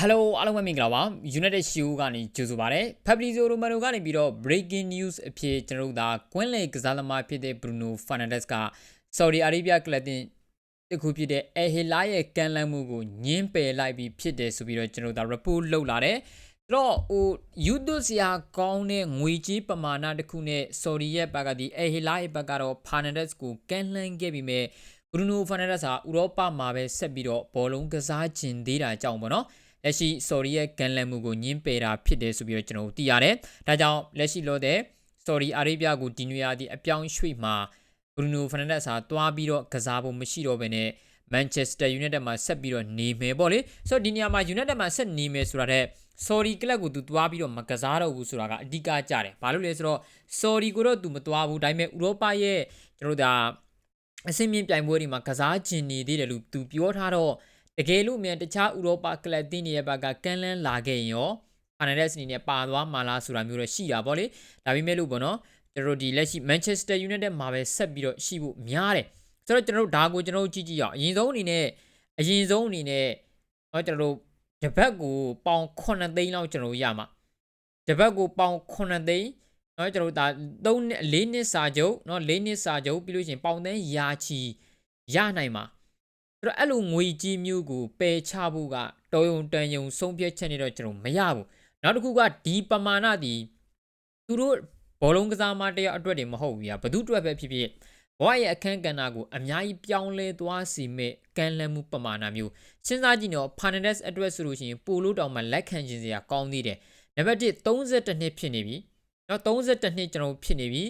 Hello အားလုံးပဲမင်္ဂလာပါ United Show ကနေကြိုဆိုပါရစေ Fabrizio Romano ကနေပြီးတော့ breaking news အဖြစ်ကျွန်တော်တို့ဒါကွင်းလေကစားသမားဖြစ်တဲ့ Bruno Fernandes က Saudi Arabia ကလပ်တင်တစ်ခုဖြစ်တဲ့ El Hilal ရဲ့ကန်လန့်မှုကိုညှင်းပယ်လိုက်ပြီးဖြစ်တယ်ဆိုပြီးတော့ကျွန်တော်တို့ဒါ report လုပ်လာတယ်ဆိုတော့ဟိုယူဒုစရာကောင်းတဲ့ငွေကြီးပမာဏတစ်ခုနဲ့ Saudi ရဲ့ဘက်ကဒီ El Hilal ရဲ့ဘက်ကတော့ Fernandes ကိုကန်လန့်ခဲ့ပြီးမဲ့ Bruno Fernandes ဟာဥရောပမှာပဲဆက်ပြီးတော့ဘောလုံးကစားခြင်းသေးတာကြောင့်ပေါ့နော် လက်ရှိ Sorry ရဲ့ကန်လန်မှုကိုညှင်းပယ်တာဖြစ်တယ်ဆိုပြီးတော့ကျွန်တော်တို့သိရတယ်။ဒါကြောင့်လက်ရှိလို့တဲ့ Sorry အာရေဗျကိုဒီနွေရာသီအပြောင်းရွှေ့မှာ Bruno Fernandes ဟာတွားပြီးတော့ကစားဖို့မရှိတော့ဘဲနဲ့ Manchester United မှာဆက်ပြီးတော့နေမယ်ပေါ့လေ။ဆိုတော့ဒီနေရာမှာ United မှာဆက်နေမယ်ဆိုတာတဲ့ Sorry ကလပ်ကိုသူတွားပြီးတော့မကစားတော့ဘူးဆိုတာကအဓိကကြတယ်။ဘာလို့လဲဆိုတော့ Sorry ကိုတော့သူမတွားဘူးဒါပေမဲ့ဥရောပရဲ့ကျွန်တော်တို့ဒါအဆင့်မြင့်ပြိုင်ပွဲတွေမှာကစားခြင်းနေသေးတယ်လို့သူပြောထားတော့ တကယ်လို့မြန်တခြားဥရောပကလပ်တင်းတွေရဲ့ဘက်ကကန်လန်းလာခဲ့ရင်ရောဖာနရက်စ်အနေနဲ့ပါသွားမှာလားဆိုတာမျိုးတော့ရှိတာပေါ့လေဒါပေမဲ့လို့ပေါ့နော်ကျွန်တော်ဒီလက်ရှိ Manchester United မှာပဲဆက်ပြီးတော့ရှိဖို့များတယ်ဆိုတော့ကျွန်တော်တို့ဒါကိုကျွန်တော်တို့ကြည့်ကြည့်ရအောင်အရင်ဆုံးအနေနဲ့အရင်ဆုံးအနေနဲ့ဟောကျွန်တော်တို့တပတ်ကိုပေါင်9သိန်းလောက်ကျွန်တော်တို့ရမှာတပတ်ကိုပေါင်9သိန်းเนาะကျွန်တော်တို့ဒါ3နှစ်4နှစ်စာချုပ်เนาะ4နှစ်စာချုပ်ပြီးလို့ရှိရင်ပေါင်သန်းရာချီရနိုင်မှာဆို တော့အဲ့လိုငွေကြီးမျိုးကိုပယ်ချဖို့ကတော်ယုံတန်ယုံဆုံးဖြတ်ချက်နေတော့ကျွန်တော်မရဘူးနောက်တစ်ခုကဒီပမာဏဒီသူတို့ဘောလုံးကစားမတရားအတွက်တွေမဟုတ်ဘူးညာဘသူအတွက်ပဲဖြစ်ဖြစ်ဘဝရဲ့အခန်းကဏ္ဍကိုအများကြီးပြောင်းလဲသွားစီမဲ့ကန်လန့်မှုပမာဏမျိုးစဉ်းစားကြည့်တော့ Fernandes အတွက်ဆိုလို့ရှိရင်ပိုလို့တောင်မှလက်ခံခြင်းစရာကောင်းသေးတယ်နံပါတ်1 32နှစ်ဖြစ်နေပြီနော်32နှစ်ကျွန်တော်ဖြစ်နေပြီ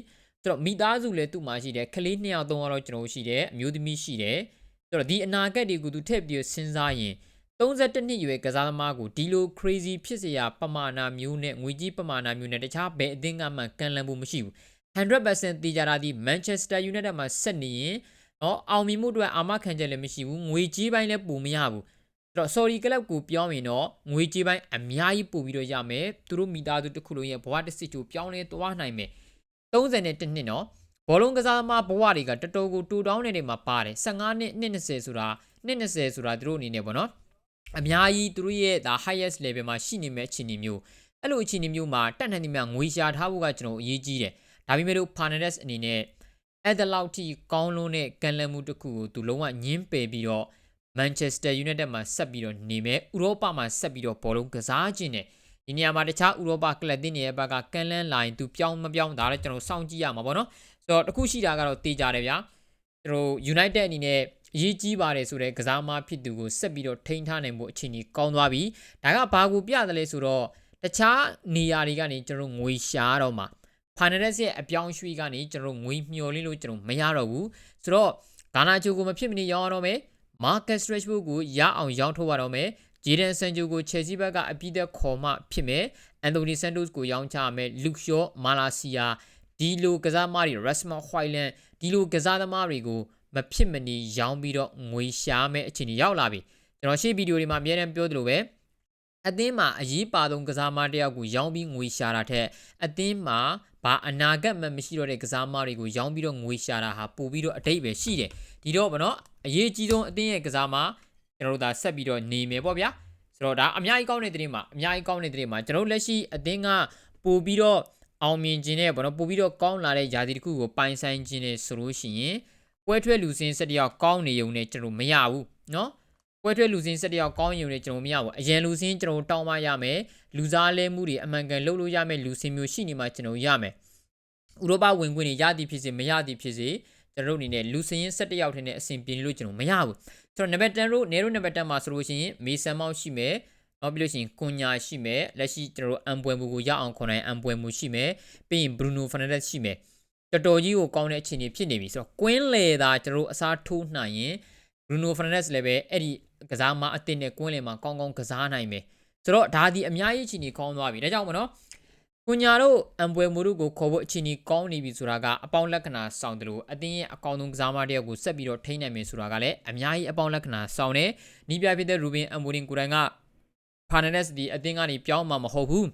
ဆိုတော့မိသားစုလည်းသူ့မှာရှိတယ်ကလေး2ယောက်3ယောက်တော့ကျွန်တော်ရှိတယ်အမျိုးသမီးရှိတယ် ဆိုတော့ဒီအနာဂတ်တွေကိုသူထည့်ပြီးစဉ်းစားရင်32နှစ်ရွယ်ကစားသမားကိုဒီလို crazy ဖြစ်စရာပမာဏမျိုးနဲ့ငွေကြီးပမာဏမျိုးနဲ့တခြားဘယ်အသင်းကမှကန်လန့်ဖို့မရှိဘူး100%တေးကြတာဒီ Manchester United မှာဆက်နေရင်နော်အောင်မြင်မှုအတွက်အာမခံချက်လည်းမရှိဘူးငွေကြီးပိုင်းလည်းပုံမရဘူးအဲ့တော့ sorry club ကိုပြောရင်တော့ငွေကြီးပိုင်းအများကြီးပို့ပြီးတော့ရမယ်သူတို့မိသားစုတစ်ခုလုံးရဲ့ဘဝတစ်စစ်ချိုပြောင်းလဲသွားနိုင်မယ်30နဲ့1နှစ်နော် ဘောလုံးကစားသမားဘဝတွေကတော်တော်ကိုတူတောင်းနေနေမှာပါတယ်15နှစ်နှစ်20ဆိုတာနှစ်20ဆိုတာသူတို့အနေနဲ့ပေါ့နော်အများကြီးသူတို့ရဲ့ဒါ highest level မှာရှိနေမဲ့အခြေအနေမျိုးအဲ့လိုအခြေအနေမျိုးမှာတက်နိုင်နေမြငွေရှာထားဖို့ကကျွန်တော်အရေးကြီးတယ်ဒါပေမဲ့လို့ Fernandes အနေနဲ့အဲ့ဒါလောက်ထိကောင်းလုံးတဲ့ကန်လန့်မှုတစ်ခုကိုသူလုံးဝညင်းပယ်ပြီးတော့ Manchester United မှာဆက်ပြီးတော့နေမယ်ဥရောပမှာဆက်ပြီးတော့ဘောလုံးကစားခြင်းနဲ့ဒီနေရာမှာတခြားဥရောပကလပ်တင်းတွေရဲ့ဘက်ကကန်လန်းလာရင်သူပြောင်းမပြောင်းဒါလည်းကျွန်တော်စောင့်ကြည့်ရမှာပေါ့နော် ဆိုတော့တခုရှိတာကတော့တေးကြတယ်ဗျာကျွန်တော် United အနေနဲ့အရေးကြီးပါတယ်ဆိုတဲ့ကစားမဖြစ်သူကိုဆက်ပြီးတော့ထိန်းထားနိုင်ဖို့အခြေအနေကောင်းသွားပြီဒါကဘာကိုပြတယ်လဲဆိုတော့တခြားနေရာတွေကနေကျွန်တော်ငွေရှာတော့မှာဖာနရက်စ်ရဲ့အပြောင်းရွှေ့ကနေကျွန်တော်ငွေမျော်လင့်လို့ကျွန်တော်မရတော့ဘူးဆိုတော့ဂါနာချိုကိုမဖြစ်မနေရောင်းရတော့မယ်မာကတ်စရက်ဘူးကိုရအောင်ရောင်းထုတ်ရတော့မယ်ဂျေဒန်ဆန်ဂျိုကိုချယ်ဆီဘက်ကအပြည့်သက်ခေါ်မှဖြစ်မယ်အန်တိုနီဆန်တိုစ်ကိုရောင်းချရမယ်လူခ်ယောမာလာစီယာ ဒီလိုကစားသမားတွေရက်စမဟွိုင်လန်ဒီလိုကစားသမားတွေကိုမဖြစ်မနေရောင်းပြီးတော့ငွေရှာမဲ့အခြေအနေရောက်လာပြီကျွန်တော်ရှေ့ဗီဒီယိုတွေမှာအများအားပြောသလိုပဲအသင်းမှာအရေးပါဆုံးကစားမတယောက်ကိုရောင်းပြီးငွေရှာတာထက်အသင်းမှာဘာအနာဂတ်မှမရှိတော့တဲ့ကစားမတွေကိုရောင်းပြီးတော့ငွေရှာတာဟာပို့ပြီးတော့အတိတ်ပဲရှိတယ်ဒီတော့ဗောနော်အရေးကြီးဆုံးအသင်းရဲ့ကစားမကျွန်တော်တို့ဒါဆက်ပြီးတော့နေမယ်ပေါ့ဗျာဆိုတော့ဒါအများကြီးကောင်းတဲ့တဲ့မှာအများကြီးကောင်းတဲ့တဲ့မှာကျွန်တော်လက်ရှိအသင်းကပို့ပြီးတော့ အောင်မြင်ခြင်းနဲ့ပေါ့နော်ပို့ပြီးတော့ကောင်းလာတဲ့ယာစီတစ်ခုကိုပိုင်ဆိုင်ခြင်းနဲ့ဆိုလို့ရှိရင်ပွဲထွက်လူစင်း၁၁ယောက်ကောင်းနေုံနဲ့ကျွန်တော်မရဘူးနော်ပွဲထွက်လူစင်း၁၁ယောက်ကောင်းရုံနဲ့ကျွန်တော်မရဘူးအရင်လူစင်းကျွန်တော်တောင်းမရမယ်လူစားလဲမှုတွေအမှန်ကန်လုပ်လို့ရမယ်လူစင်းမျိုးရှိနေမှကျွန်တော်ရမယ်ဥရောပဝင်ခွင့်တွေရသည်ဖြစ်စေမရသည်ဖြစ်စေကျွန်တော်တို့အနေနဲ့လူစင်း၁၁ယောက်ထဲနဲ့အဆင်ပြေလို့ကျွန်တော်မရဘူးဆိုတော့နံပါတ်10ရိုးနေရိုးနံပါတ်10မှာဆိုလို့ရှိရင်မေဆန်မောက်ရှိမယ် နောက်ပြီးလို့ရှိရင်ကွန်ညာရှိမယ်လက်ရှိကျွန်တော်တို့အမ်ပွဲမှုကိုရအောင်ခေါ်နိုင်အမ်ပွဲမှုရှိမယ်ပြီးရင်ဘရူနိုဖာနက်ဒက်ရှိမယ်တော်တော်ကြီးကိုကောင်းတဲ့အခြေအနေဖြစ်နေပြီဆိုတော့ကွင်းလေသာကျွန်တော်တို့အစားထိုးနိုင်ရင် Bruno Fernandes လည်းပဲအဲ့ဒီကစားမအသစ်နဲ့ကွင်းလေမှာကောင်းကောင်းကစားနိုင်မယ်ဆိုတော့ဒါဒီအများကြီးအခြေအနေကောင်းသွားပြီဒါကြောင့်မနော်ကွန်ညာတို့အမ်ပွဲမိုတို့ကိုခေါ်ဖို့အခြေအနေကောင်းနေပြီဆိုတာကအပေါင်းလက္ခဏာဆောင်တယ်လို့အသင်းရဲ့အကောင်းဆုံးကစားမတယောက်ကိုဆက်ပြီးတော့ထိန်းနိုင်မယ်ဆိုတာကလည်းအများကြီးအပေါင်းလက္ခဏာဆောင်တယ်နီးပြဖြစ်တဲ့ရူဘင်အမ်ဘိုဒင်ကိုတိုင်က ဖာနက်စ်ဒီအသင်းကနေပြောင်းမှာမဟုတ်ဘူး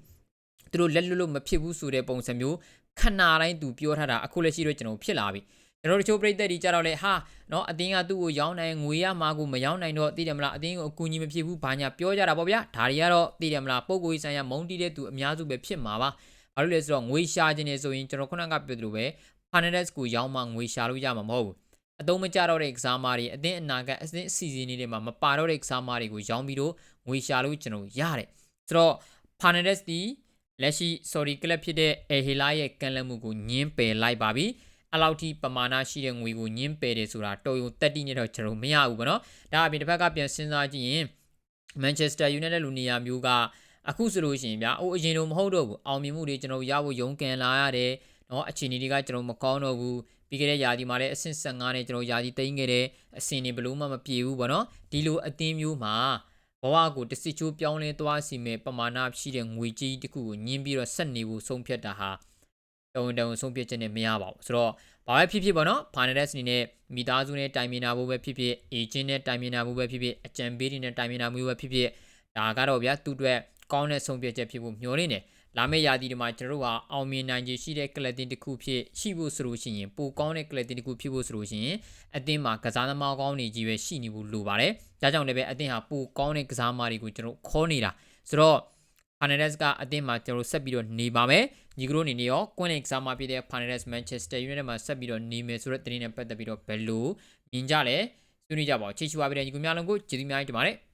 သူတို့လက်လွတ်လို့မဖြစ်ဘူးဆိုတဲ့ပုံစံမျိုးခဏတိုင်းသူပြောထားတာအခုလက်ရှိတော့ကျွန်တော်ဖြစ်လာပြီကျွန်တော်တို့ချိုးပြိသက်တွေကြတော့လေဟာနော်အတင်းကသူ့ကိုရောင်းနိုင်ငွေရမှာကိုမရောင်းနိုင်တော့သိတယ်မလားအတင်းကိုအကူအညီမဖြစ်ဘူးဘာညာပြောကြတာပေါ့ဗျာဒါတွေကတော့သိတယ်မလားပုံကိုယ်ဆိုင်ရာမုံတီးတဲ့သူအများစုပဲဖြစ်မှာပါဘာလို့လဲဆိုတော့ငွေရှာခြင်းနေဆိုရင်ကျွန်တော်ခုနကပြောသလိုပဲ Finance ကိုရောင်းမှငွေရှာလို့ရမှာမဟုတ်ဘူး အသုံးမကျတော့တဲ့ကစားမတွေအသင်းအနာကအသင်းအစီအစဉ်တွေမှာမပါတော့တဲ့ကစားမတွေကိုရောင်းပြီးတော့ငွေရှာလို့ကျွန်တော်ရတယ်ဆိုတော့ Fernandes ဒီလက်ရှိ sorry ကလပ်ဖြစ်တဲ့ El Hilal ရဲ့ကံလမှုကိုညင်းပယ်လိုက်ပါပြီအလောက်ထိပမာဏရှိတဲ့ငွေကိုညင်းပယ်တယ်ဆိုတာတော်ရုံတက်တိနဲ့တော့ကျွန်တော်မရဘူးပေါ့နော်ဒါအပြင်တစ်ဖက်ကပြန်စဉ်းစားကြည့်ရင် Manchester United လူနေရာမျိုးကအခုဆိုလို့ရှိရင်ဗျာအိုးအရင်လိုမဟုတ်တော့ဘူးအောင်မြင်မှုတွေကျွန်တော်ရဖို့ရုန်းကန်လာရတယ်နော်အခြေအနေတွေကကျွန်တော်မကောင်းတော့ဘူး ပြီးခဲ့တဲ့ယာဒီမှာလည်းအဆင့်15နဲ့ကျွန်တော်ယာဒီတိမ့်ခဲ့တဲ့အဆင့်တွေဘလို့မှမပြေဘူးဗောနော်ဒီလိုအသင်းမျိုးမှာဘဝကိုတစ်စစ်ချိုးပြောင်းလဲသွားစီမဲ့ပမာဏရှိတဲ့ငွေကြီးတစ်ခုကိုညင်းပြီးတော့ဆက်နေဖို့ဆုံးဖြတ်တာဟာတုံတုံဆုံးဖြတ်ချက်နဲ့မရပါဘူးဆိုတော့ဘာပဲဖြစ်ဖြစ်ပေါ့နော် Finance အနေနဲ့မိသားစုနဲ့တိုင်ပင်တာဖို့ပဲဖြစ်ဖြစ် agent နဲ့တိုင်ပင်တာဖို့ပဲဖြစ်ဖြစ်အကြံပေးတွေနဲ့တိုင်ပင်တာမျိုးပဲဖြစ်ဖြစ်ဒါကတော့ဗျာသူ့အတွက်ကောင်းတဲ့ဆုံးဖြတ်ချက်ဖြစ်ဖို့မျှော်လင့်တယ် လာမယ့်ရာသီတွေမှာကျွန်တော်တို့ဟာအောင်မြင်နိုင်ခြေရှိတဲ့ကလပ်တင်တစ်ခုဖြစ်ရှိဖို့ဆိုလို့ရှိရင်ပိုကောင်းတဲ့ကလပ်တင်တစ်ခုဖြစ်ဖို့ဆိုလို့ရှိရင်အသင်းမှာကစားသမားကောင်းတွေကြီးပဲရှိနေဖို့လိုပါတယ်။ဒါကြောင့်လည်းပဲအသင်းဟာပိုကောင်းတဲ့ကစားသမားတွေကိုကျွန်တော်ခေါ်နေတာဆိုတော့ Fernandes ကအသင်းမှာကျွန်တော်ဆက်ပြီးတော့နေပါမယ်။ညီကတို့အနေနဲ့ရောကွင်းလေးကစားမှာဖြစ်တဲ့ Fernandes Manchester United မှာဆက်ပြီးတော့နေမယ်ဆိုတဲ့သတင်းနဲ့ပတ်သက်ပြီးတော့ဘယ်လိုမြင်ကြလဲဆွေးနွေးကြပါဦး။ချစ်ချူပါပြီးတဲ့ညီကများလုံးကိုကျေးဇူးများတင်ပါတယ်။